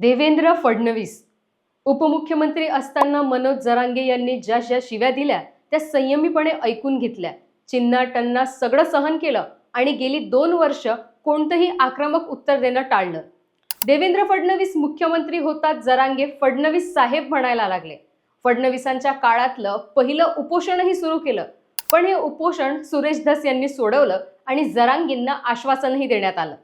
देवेंद्र फडणवीस. उपमुख्यमंत्री असताना मनोज जरांगे यांनी ज्या ज्या शिव्या दिल्या त्या संयमीपणे ऐकून घेतल्या. चिन्ना टन्ना सगळं सहन केलं आणि गेली दोन वर्ष कोणतंही आक्रमक उत्तर देणं टाळलं. देवेंद्र फडणवीस मुख्यमंत्री होतात जरांगे फडणवीस साहेब म्हणायला लागले. फडणवीसांच्या काळातलं पहिलं उपोषणही सुरू केलं. पण हे उपोषण सुरेश धस यांनी सोडवलं आणि जरांगींना आश्वासनही देण्यात आलं.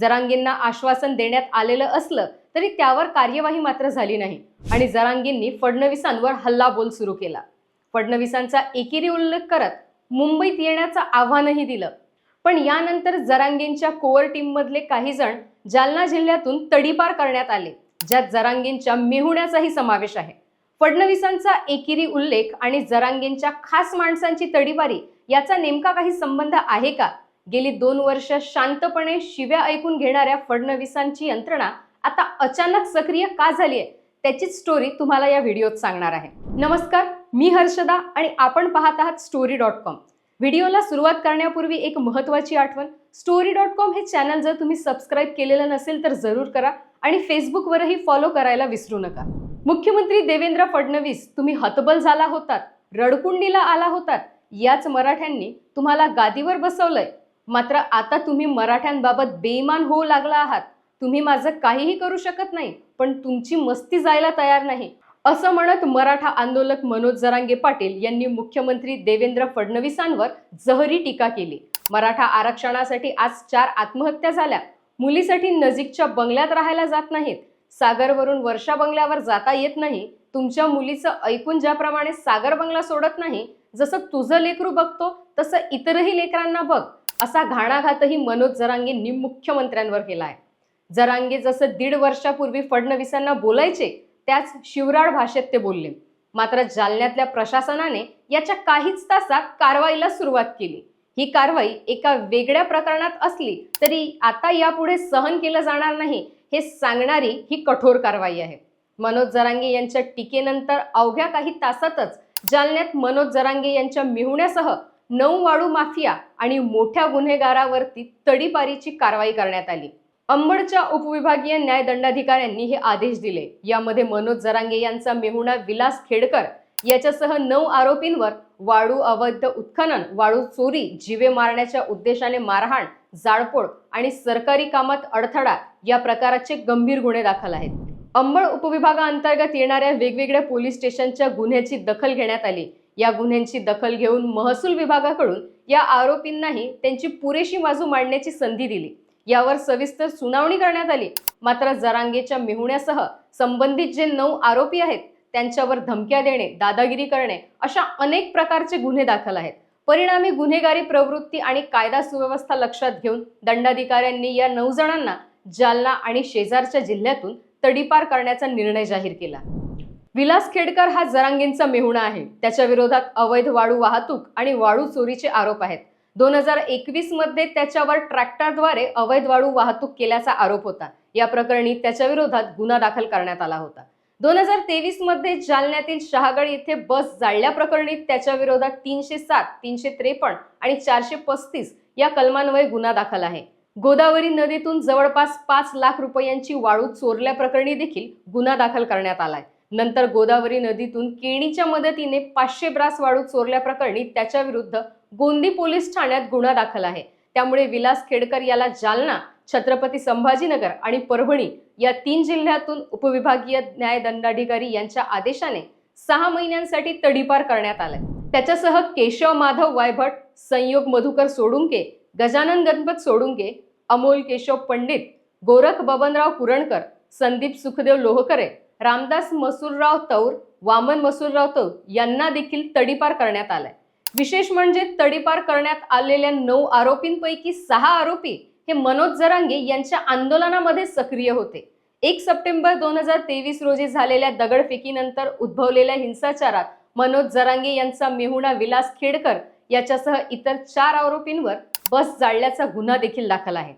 जरांगींना आश्वासन देण्यात आलेलं असलं तरी त्यावर कार्यवाही मात्र झाली नाही. आणि जरांगींनी फडणवीसांवर हल्लाबोल सुरू केला. फडणवीसांचा एकेरी उल्लेख करत मुंबईत येण्याचं आव्हानही दिलं. पण यानंतर जरांगींच्या कोअर टीममधले काही जण जालना जिल्ह्यातून तडीपार करण्यात आले ज्यात जरांगींच्या मेहुण्याचाही समावेश आहे. फडणवीसांचा एकेरी उल्लेख आणि जरांगींच्या खास माणसांची तडीपारी याचा नेमका काही संबंध आहे का? गेली दोन वर्ष शांतपणे शिव्या ऐकून घेणाऱ्या फडणवीसांची यंत्रणा आता अचानक सक्रिय का झाली आहे त्याचीच स्टोरी तुम्हाला या व्हिडिओत सांगणार आहे. नमस्कार मी हर्षदा आणि आपण पाहत आहात स्टोरी डॉट कॉम व्हिडिओला सुरुवात करण्यापूर्वी एक महत्त्वाची आठवण स्टोरी डॉट कॉम हे चॅनल जर तुम्ही सबस्क्राईब केलेलं नसेल तर जरूर करा आणि फेसबुकवरही फॉलो करायला विसरू नका. मुख्यमंत्री देवेंद्र फडणवीस तुम्ही हतबल झाला होतात रडकुंडीला आला होतात याच मराठ्यांनी तुम्हाला गादीवर बसवलंय. मात्र आता तुम्ही मराठ्यांबाबत बेईमान होऊ लागला आहात. तुम्ही माझं काहीही करू शकत नाही पण तुमची मस्ती जायला तयार नाही. असं म्हणत मराठा आंदोलक मनोज जरांगे पाटील यांनी मुख्यमंत्री देवेंद्र फडणवीसांवर जहरी टीका केली. मराठा आरक्षणासाठी आज चार आत्महत्या झाल्या. मुलीसाठी नजीकच्या बंगल्यात राहायला जात नाहीत. सागरवरून वर्षा बंगल्यावर जाता येत नाही. तुमच्या मुलीचं ऐकून ज्याप्रमाणे सागर बंगला सोडत नाही जसं तुझं लेकरू बघतो तसं इतरही लेकरांना बघ. असा घाणाघातही मनोज जरांगेंनी मुख्यमंत्र्यांवर केला आहे जरांगे जसं दीड वर्षापूर्वी फडणवीसांना बोलायचे त्याच शिवराळ भाषेत ते बोलले. मात्र जालन्यातल्या प्रशासनाने याच्या काहीच तासात कारवाईला सुरुवात केली. ही कारवाई एका वेगळ्या प्रकरणात असली तरी आता यापुढे सहन केलं जाणार नाही हे सांगणारी ही कठोर कारवाई आहे. मनोज जरांगे यांच्या टीकेनंतर अवघ्या काही तासातच जालन्यात मनोज जरांगे यांच्या मिहुण्यासह नऊ वाळू माफिया आणि मोठ्या गुन्हेगारावरती तडीपारीची कारवाई करण्यात आली. अंबडच्या उपविभागीय न्याय दंडाधिकाऱ्यांनी हे आदेश दिले. यामध्ये मनोज जरांगे यांचा मेहुणा विलास खेडकर याच्यासह नऊ आरोपींवर वाळू अवैध उत्खनन वाळू चोरी जीवे मारण्याच्या उद्देशाने मारहाण जाळपोळ आणि सरकारी कामात अडथळा या प्रकाराचे गंभीर गुन्हे दाखल आहेत. अंबड उपविभागाअंतर्गत येणाऱ्या वेगवेगळ्या पोलीस स्टेशनच्या गुन्ह्याची दखल घेण्यात आली. या गुन्ह्यांची दखल घेऊन महसूल विभागाकडून या आरोपींनाही त्यांची पुरेशी बाजू मांडण्याची संधी दिली. यावर सविस्तर सुनावणी करण्यात आली. मात्र जरांगेच्या मेहुण्यासह संबंधित जे नऊ आरोपी आहेत त्यांच्यावर धमक्या देणे दादागिरी करणे अशा अनेक प्रकारचे गुन्हे दाखल आहेत. परिणामी गुन्हेगारी प्रवृत्ती आणि कायदा सुव्यवस्था लक्षात घेऊन दंडाधिकाऱ्यांनी या नऊ जणांना जालना आणि शेजारच्या जिल्ह्यातून तडीपार करण्याचा निर्णय जाहीर केला. विलास खेडकर हा जरांगेंचा मेहुणा आहे. त्याच्या विरोधात अवैध वाळू वाहतूक आणि वाळू चोरीचे आरोप आहेत. दोन हजार एकवीसमध्ये त्याच्यावर ट्रॅक्टरद्वारे अवैध वाळू वाहतूक केल्याचा आरोप होता. या प्रकरणी त्याच्या विरोधात गुन्हा दाखल करण्यात आला होता. दोन हजार तेवीसमध्ये जालन्यातील शहागड येथे बस जाळल्याप्रकरणी त्याच्या विरोधात तीनशे सात तीनशे त्रेपन्न आणि चारशे पस्तीस या कलमान्वये गुन्हा दाखल आहे. गोदावरी नदीतून जवळपास पाच लाख रुपयांची वाळू चोरल्याप्रकरणी देखील गुन्हा दाखल करण्यात आलाय. नंतर गोदावरी नदीतून केणीच्या मदतीने पाचशे ब्रास वाळू चोरल्याप्रकरणी त्याच्याविरुद्ध गोंदी पोलीस ठाण्यात गुन्हा दाखल आहे. त्यामुळे विलास खेडकर याला जालना छत्रपती संभाजीनगर आणि परभणी या तीन जिल्ह्यातून उपविभागीय न्याय दंडाधिकारी यांच्या आदेशाने सहा महिन्यांसाठी तडीपार करण्यात आलाय. त्याच्यासह केशव माधव वायभट संयोग मधुकर सोडुंके गजानन गणपत सोडुंके अमोल केशव पंडित गोरख बबनराव कुरणकर संदीप सुखदेव लोहकरे रामदास मसूरराव तौर वामन मसूरराव तौर यांना देखील तडीपार करण्यात आलाय. विशेष म्हणजे तडीपार करण्यात आलेल्या नऊ आरोपींपैकी सहा आरोपी हे मनोज जरांगे यांच्या आंदोलनामध्ये सक्रिय होते. एक सप्टेंबर दोन हजार तेवीस रोजी झालेल्या दगडफेकीनंतर उद्भवलेल्या हिंसाचारात मनोज जरांगे यांचा मेहुणा विलास खेडकर याच्यासह इतर चार आरोपींवर बस जाळल्याचा गुन्हा देखील दाखल आहे.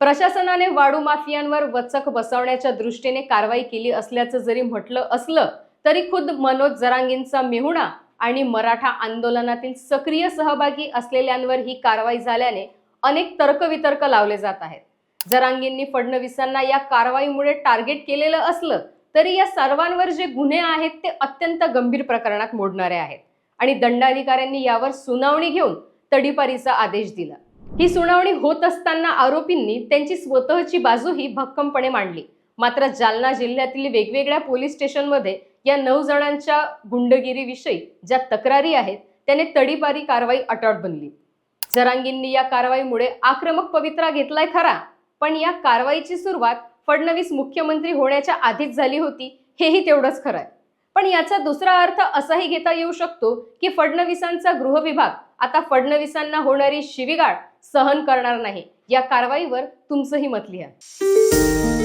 प्रशासनाने वाळू माफियांवर वचक बसवण्याच्या दृष्टीने कारवाई केली असल्याचं जरी म्हटलं असलं तरी खुद मनोज जरांगींचा मेहुणा आणि मराठा आंदोलनातील सक्रिय सहभागी असलेल्यांवर ही कारवाई झाल्याने अनेक तर्कवितर्क लावले जात आहेत. जरांगींनी फडणवीसांना या कारवाईमुळे टार्गेट केलेलं असलं तरी या सर्वांवर जे गुन्हे आहेत ते अत्यंत गंभीर प्रकरणात मोडणारे आहेत. आणि दंडाधिकाऱ्यांनी यावर सुनावणी घेऊन तडीपारीचा आदेश दिला. ही सुनावणी होत असताना आरोपींनी त्यांची स्वतःची बाजूही भक्कमपणे मांडली. मात्र जालना जिल्ह्यातील वेगवेगळ्या पोलीस स्टेशनमध्ये या नऊ जणांच्या गुंडगिरीविषयी ज्या तक्रारी आहेत त्याने तडीपारी कारवाई अटळ बनली. जरांगींनी या कारवाईमुळे आक्रमक पवित्रा घेतलाय खरा पण या कारवाईची सुरुवात फडणवीस मुख्यमंत्री होण्याच्या आधीच झाली होती हेही तेवढंच खरं आहे. पण याचा दुसरा अर्थ असाही घेता येऊ शकतो की फडणवीसांचा गृहविभाग आता फडणवीसांना होणारी शिवीगाळ सहन करणार नाही. या कारवाईवर तुमचंही मत लिहा.